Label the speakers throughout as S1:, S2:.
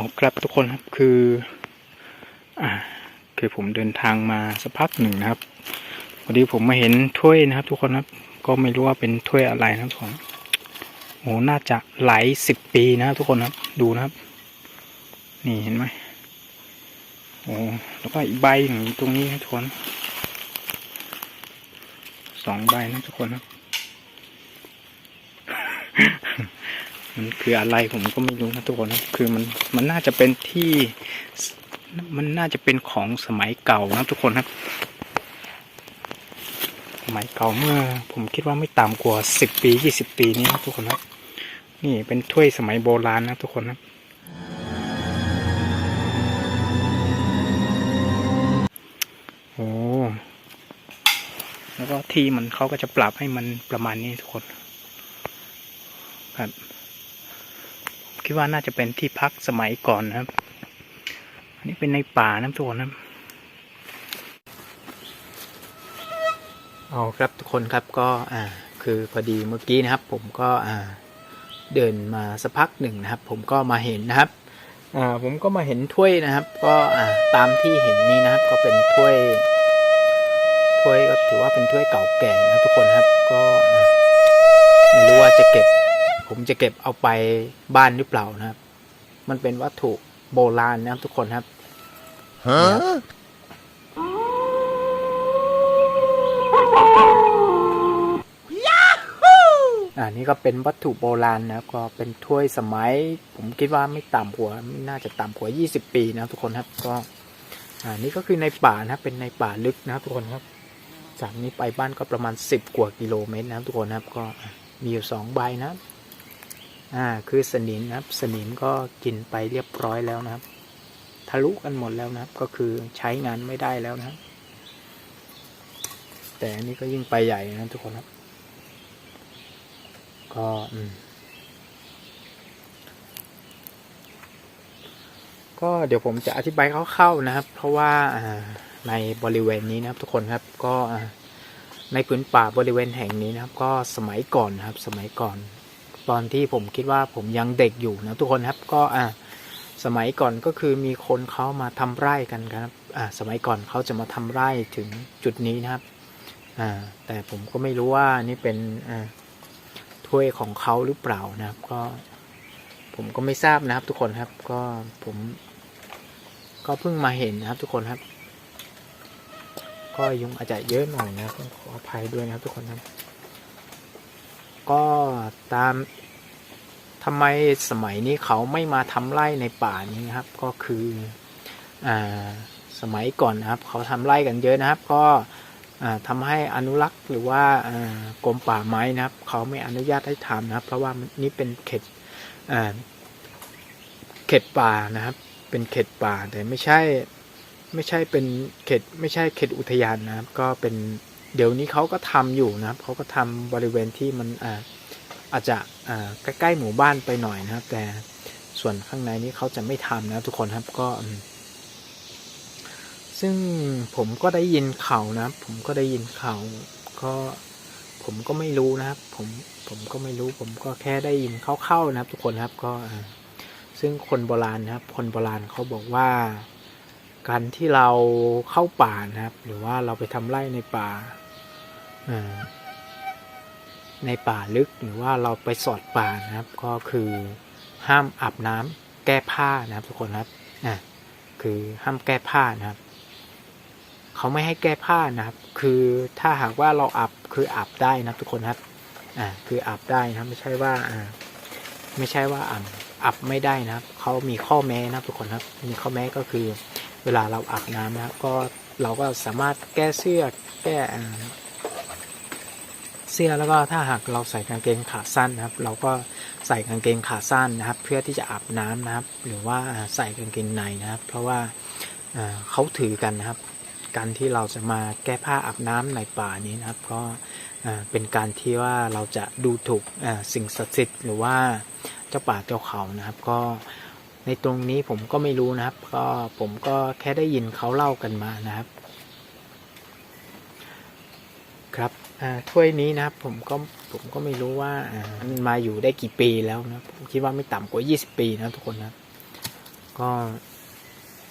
S1: อ๋อครับทุกคนครับคืออ่าคือผมเดินทางมาสักพักหนึ่งนะครับพอดีผมมาเห็นถ้วยนะครับ ทุกคนครับก็ไม่รู้ว่าเป็นถ้วยอะไรนะครับทุกคนโอ้น่าจะหลายสิบปีนะครับ ทุกคนครับ ดูนะครับ นี่เห็นไหมโอ้แล้วก็อีกใบหนึ่งอยู่ตรงนี้นะทุกคนสองใบนะทุกคนครับ มันคืออะไรผมก็ไม่รู้นะทุกคนนะคือมันมันน่าจะเป็นที่มันน่าจะเป็นของสมัยเก่านะทุกคนครับ สมัยเก่าเมื่อ ผมคิดว่าไม่ต่ำกว่าสิบปียี่สิบปีนี้นะทุกคนครับ นี่เป็นถ้วยสมัยโบราณนะทุกคนครับโอ้แล้วก็ที่มันเขาก็จะปรับให้มันประมาณนี้ทุกคน ครับ คิดว่าน่าจะเป็นที่พักสมัยก่อนนะครับ อันนี้เป็นในป่านะทุกคนครับเอาครับทุกคนครับก็อ่าคือพอดีเมื่อกี้นะครับ ผมก็อ่าเดินมาสักพักหนึ่งนะครับ ผมก็มาเห็นนะครับอ่าผมก็มาเห็นถ้วยนะครับ ก็อ่าตามที่เห็นนี้นะครับ ก็เป็นถ้วยถ้วยก็ถือว่าเป็นถ้วยเก่าแก่นะทุกคนครับ ก็ไม่รู้ว่าจะเก็บ ผมจะเก็บเอาไปบ้านหรือเปล่านะครับ มันเป็นวัตถุโบราณนะครับทุกคนครับ
S2: Huh?
S1: อ่านี่ก็เป็นวัตถุโบราณนะครับ ก็เป็นถ้วยสมัย ผมคิดว่าไม่ต่ำกว่าไม่น่าจะต่ำกว่า20 ปีนะครับทุกคนครับ ก็อ่านี่ก็คือในป่านะครับ เป็นในป่าลึกนะครับทุกคนครับ จากนี้ไปบ้านก็ประมาณ 10 กว่ากิโลเมตรนะครับทุกคนครับ ก็มีอยู่สองใบนะครับ อ่าคือสนิมนะครับ สนิมก็กินไปเรียบร้อยแล้วนะครับ ทะลุกันหมดแล้วนะครับ ก็คือใช้งานไม่ได้แล้วนะครับ แต่อันนี้ก็ยิ่งไปใหญ่นะทุกคนครับ ก็อืมก็เดี๋ยวผมจะอธิบายคร่าวๆนะครับ เพราะว่าอ่าในบริเวณนี้นะครับ ทุกคนครับก็ในพื้นป่าบริเวณแห่งนี้นะครับ ก็สมัยก่อนนะครับ สมัยก่อน ตอนที่ผมคิดว่าผมยังเด็กอยู่นะทุกคนครับก็อ่าสมัยก่อนก็คือมีคนเขามาทำไร่กันครับอ่าสมัยก่อนเขาจะมาทำไร่ถึงจุดนี้นะครับอ่าแต่ผมก็ไม่รู้ว่านี่เป็นอ่าถ้วยของเขาหรือเปล่านะครับ ก็ผมก็ไม่ทราบนะครับ ทุกคนครับก็ผม ก็เพิ่งมาเห็นนะครับ ทุกคนครับ ก็ยุงอาจจะเยอะหน่อยนะครับขออภัยด้วยนะครับ ทุกคนครับ ก็ตามทำไมสมัยนี้เขาไม่มาทำไร่ในป่านี้นะครับ ก็คืออ่าสมัยก่อนนะครับ เขาทำไร่กันเยอะนะครับ ก็อ่าทำให้อนุรักษ์หรือว่ากรมป่าไม้นะครับ เขาไม่อนุญาตให้ทำนะครับ เพราะว่านี่เป็นเขตเขตป่านะครับ เป็นเขตป่าแต่ไม่ใช่ไม่ใช่เป็นเขตไม่ใช่เขตอุทยานนะครับ ก็เป็น เดี๋ยวนี้เขาก็ทำอยู่นะครับเขาก็ทำบริเวณที่มันอาอาจจะใกล้ๆหมู่บ้านไปหน่อยนะครับ แต่ส่วนข้างในนี้เขาจะไม่ทำนะทุกคนครับก็ ซึ่งผมก็ได้ยินข่าวนะผมก็ได้ยินข่าวก็ผมก็ไม่รู้นะครับผมผมก็ไม่รู้ผมก็แค่ได้ยินเข้าๆนะครับ ทุกคนครับก็ซึ่งคนโบราณนะครับ คนโบราณเขาบอกว่าการที่เราเข้าป่านะครับ หรือว่าเราไปทำไร่ในป่า ในป่าลึกหรือว่าเราไปสอดป่านะครับ ก็คือห้ามอาบน้ำแก้ผ้านะครับ ทุกคนครับอะคือห้ามแก้ผ้านะครับเขาไม่ให้แก้ผ้านะครับ คือถ้าหากว่าเราอาบคืออาบได้นะทุกคนครับอ่าคืออาบได้นะไม่ใช่ว่าอ่าไม่ใช่ว่าอาบอาบไม่ได้นะครับเขามีข้อแม้นะทุกคนครับ มีข้อแม้ก็คือ เวลาเราอาบน้ำนะครับก็เราก็สามารถแก้เสื้อแก้ สื้อแล้วก็ถ้าหากเราใส่กางเกงขาสั้นนะครับ เราก็ใส่กางเกงขาสั้นนะครับ เพื่อที่จะอาบน้ำนะครับ หรือว่าใส่กางเกงในนะครับ เพราะว่าเเขาถือกันนะครับ การที่เราจะมาแก้ผ้าอาบน้ำในป่านี้นะครับก็เป็นการที่ว่าเราจะดูถูกสิ่งศักดิ์สิทธิ์หรือว่าเจ้าป่าเจ้าเขานะครับ ก็ในตรงนี้ผมก็ไม่รู้นะครับ ก็ผมก็แค่ได้ยินเขาเล่ากันมานะครับ ครับ ถ้วยนี้นะครับผมก็ผมก็ไม่รู้ว่ามันมาอยู่ได้กี่ปีแล้วนะผมคิดว่าไม่ต่ำกว่า 20 ปีนะทุกคนนะก็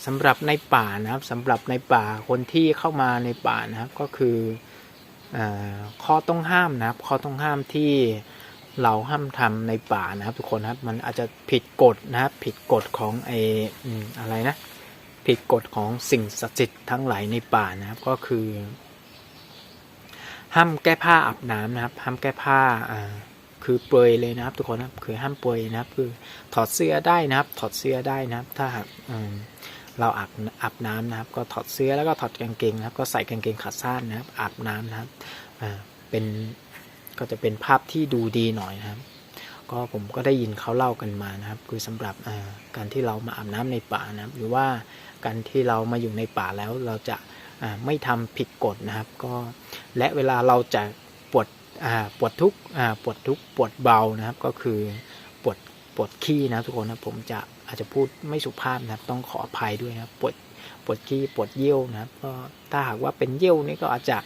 S1: สำหรับในป่านะครับสำหรับในป่าคนที่เข้ามาในป่านะครับก็คืออข้อต้องห้ามนะครับ ข้อต้องห้ามที่เราห้ามทำในป่านะครับ ทุกคนครับ มันอาจจะผิดกฎนะครับ ผิดกฎของไออะไรนะ ผิดกฎของสิ่งศักดิ์สิทธิ์ทั้งหลายในป่านะครับ ก็คือ ห้ามแก้ผ้าอาบน้ำนะครับ ห้ามแก้ผ้าอ่าคือเปลือยเลยนะครับ ทุกคนนะครับคือห้ามเปลือยนะครับ คือถอดเสื้อได้นะครับ ถอดเสื้อได้นะครับ ถ้าหากเราอาบอาบน้ำนะครับ ก็ถอดเสื้อแล้วก็ถอดกางเกงนะครับ ก็ใส่กางเกงขาสั้นนะครับ อาบน้ำนะครับอ่าเป็นก็จะเป็นภาพที่ดูดีหน่อยนะครับ ก็ผมก็ได้ยินเขาเล่ากันมานะครับ คือสำหรับการที่เรามาอาบน้ำในป่านะครับ หรือว่าการที่เรามาอยู่ในป่าแล้วเราจะ ไม่ทำผิดกฎนะครับก็และเวลาเราจะปวดปวดทุกปวดทุกปวดเบานะครับก็คือปวดปวดขี้นะทุกคนนะผมจะอาจจะพูดไม่สุภาพนะครับ ต้องขออภัยด้วยนะปวดปวดขี้ปวดเยี่ยวนะครับก็ถ้าหากว่าเป็นเยี่ยวนี่ก็อาจจะ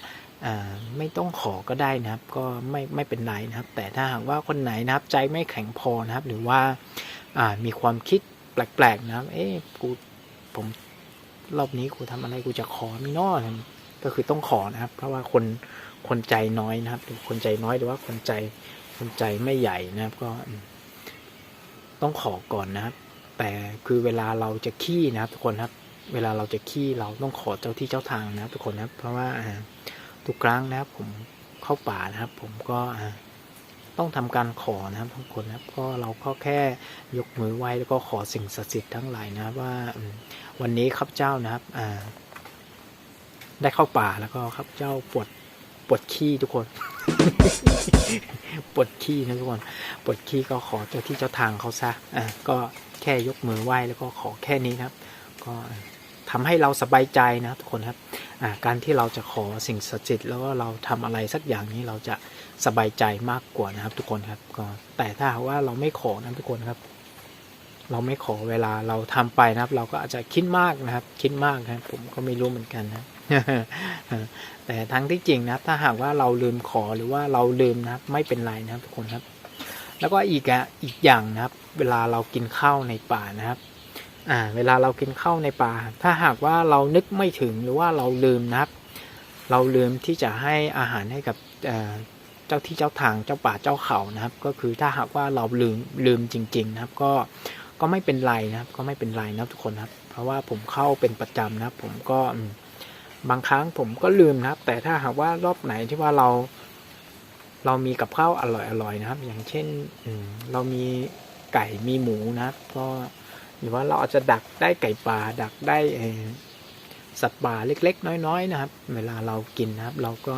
S1: ไม่ต้องขอก็ได้นะครับ ก็ไม่ไม่เป็นไรนะครับ แต่ถ้าหากว่าคนไหนนะครับ ใจไม่แข็งพอนะครับ หรือว่าอ่ามีความคิดแปลกๆนะครับ เอ๊ะกูผม รอบนี้กูทำอะไรกูจะขอมีนอนะก็คือต้องขอนะครับ เพราะว่าคนคนใจน้อยนะครับ หรือคนใจน้อยหรือว่าคนใจคนใจไม่ใหญ่นะครับ ก็ ต้องขอก่อนนะครับ แต่คือเวลาเราจะขี้นะครับ ทุกคนครับ เวลาเราจะขี้เราต้องขอเจ้าที่เจ้าทางนะครับ ทุกคนนะครับ เพราะว่าทุกครั้งนะครับ ผมเข้าป่านะครับ ผมก็อ ต้องทำการขอนะครับทุกคนนะครับก็เราก็แค่ยกมือไหว้แล้วก็ขอสิ่งศักดิ์สิทธิ์ทั้งหลายนะว่าวันนี้ข้าพเจ้านะครับอ่าได้เข้าป่าแล้วก็ข้าพเจ้าปวดปวดขี้ทุกคนปวดขี้นะทุกคนปวดขี้ก็ขอเจ้าที่เจ้าทางเขาซะอ่าก็แค่ยกมือไหว้แล้วก็ขอแค่นี้นะครับ ก็ ทำให้เราสบายใจนะทุกคนครับการที่เราจะขอสิ่งศักดิ์สิทธิ์แล้วก็เราทำอะไรสักอย่างนี้เราจะสบายใจมากกว่านะครับ ทุกคนครับก็แต่ถ้าว่าเราไม่ขอนะทุกคนครับ เราไม่ขอเวลาเราทำไปนะครับ เราก็อาจจะคิดมากนะครับ คิดมากนะครับ ผมก็ไม่รู้เหมือนกันนะแต่ทั้งที่จริงนะถ้าหากว่าเราลืมขอหรือว่าเราลืมนะครับ ไม่เป็นไรนะครับ ทุกคนครับ แล้วก็อีกอะอีกอย่างนะครับ เวลาเรากินข้าวในป่านะครับ อ่าเวลาเรากินข้าวในป่า ถ้าหากว่าเรานึกไม่ถึงหรือว่าเราลืมนะครับ เราลืมที่จะให้อาหารให้กับเจ้าที่เจ้าทางเจ้าป่าเจ้าเขานะครับ ก็คือถ้าหากว่าเราลืมลืมจริง ๆ นะครับ ก็ก็ไม่เป็นไรนะครับ ก็ไม่เป็นไรนะครับทุกคนครับ เพราะว่าผมเข้าเป็นประจำนะครับ ผมก็บางครั้งผมก็ลืมนะครับ แต่ถ้าหากว่ารอบไหนที่ว่าเรา เรามีกับข้าวอร่อยๆนะครับ อย่างเช่นอืเรามีไก่มีหมูนะครับ ก็ หรือว่าเราอาจจะดักได้ไก่ป่าดักได้สัตว์ป่าเล็ก ๆ น้อย ๆ นะครับ เวลาเรากินนะครับ เราก็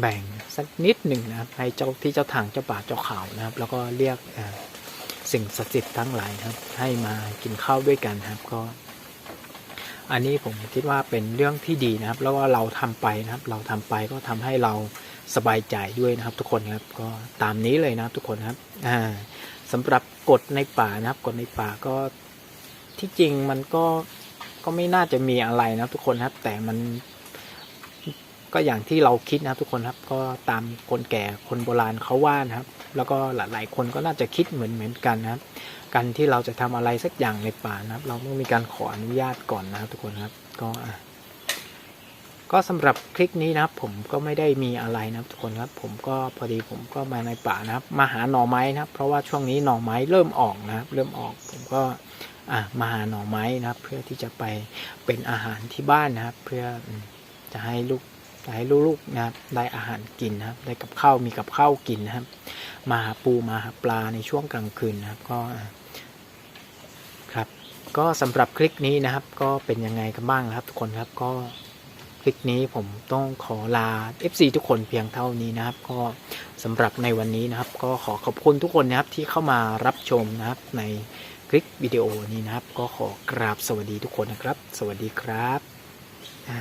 S1: แบ่งสักนิดหนึ่งนะครับ ให้เจ้าที่เจ้าทางเจ้าป่าเจ้าเขานะครับ แล้วก็เรียกสิ่งศักดิ์สิทธิ์ทั้งหลายนะครับ ให้มากินข้าวด้วยกันครับก็ อันนี้ผมคิดว่าเป็นเรื่องที่ดีนะครับ แล้วว่าเราทำไปนะครับ เราทำไปก็ทำให้เราสบายใจด้วยนะครับ ทุกคนครับ ก็ตามนี้เลยนะครับทุกคนครับ อ่า สำหรับกฎในป่านะครับกฎในป่าก็ที่จริงมันก็ก็ไม่น่าจะมีอะไรนะทุกคนครับ แต่มันก็อย่างที่เราคิดนะครับทุกคนครับ ก็ตามคนแก่คนโบราณเขาว่านะครับ แล้วก็หลายๆคนก็น่าจะคิดเหมือนเหมือนกันนะครับ การที่เราจะทำอะไรสักอย่างในป่านะครับ เราต้องมีการขออนุญาตก่อนนะครับ ทุกคนครับ ก็ ก็สำหรับคลิปนี้นะครับ ผมก็ไม่ได้มีอะไรนะครับทุกคนครับ ผมก็พอดีผมก็มาในป่านะครับ มาหาหน่อไม้นะครับ เพราะว่าช่วงนี้หน่อไม้เริ่มออกนะครับ เริ่มออกผมก็อะมาหาหน่อไม้นะครับ เพื่อที่จะไปเป็นอาหารที่บ้านนะครับ เพื่อจะให้ลูกจะให้ลูกๆนะครับ ได้อาหารกินนะครับ ได้กับข้าวมีกับข้าวกินนะครับ มาหาปูมาหาปลาในช่วงกลางคืนนะครับ ก็ครับ ก็สำหรับคลิปนี้นะครับ ก็เป็นยังไงกันบ้างนะครับ ทุกคนครับก็ คลิปนี้ผมต้องขอลา FC ทุกคนเพียงเท่านี้นะครับ ก็สำหรับในวันนี้นะครับ ก็ขอขอบคุณทุกคนนะครับที่เข้ามารับชมนะครับในคลิปวิดีโอนี้นะครับ ก็ขอกราบสวัสดีทุกคนนะครับ สวัสดีครับอ่า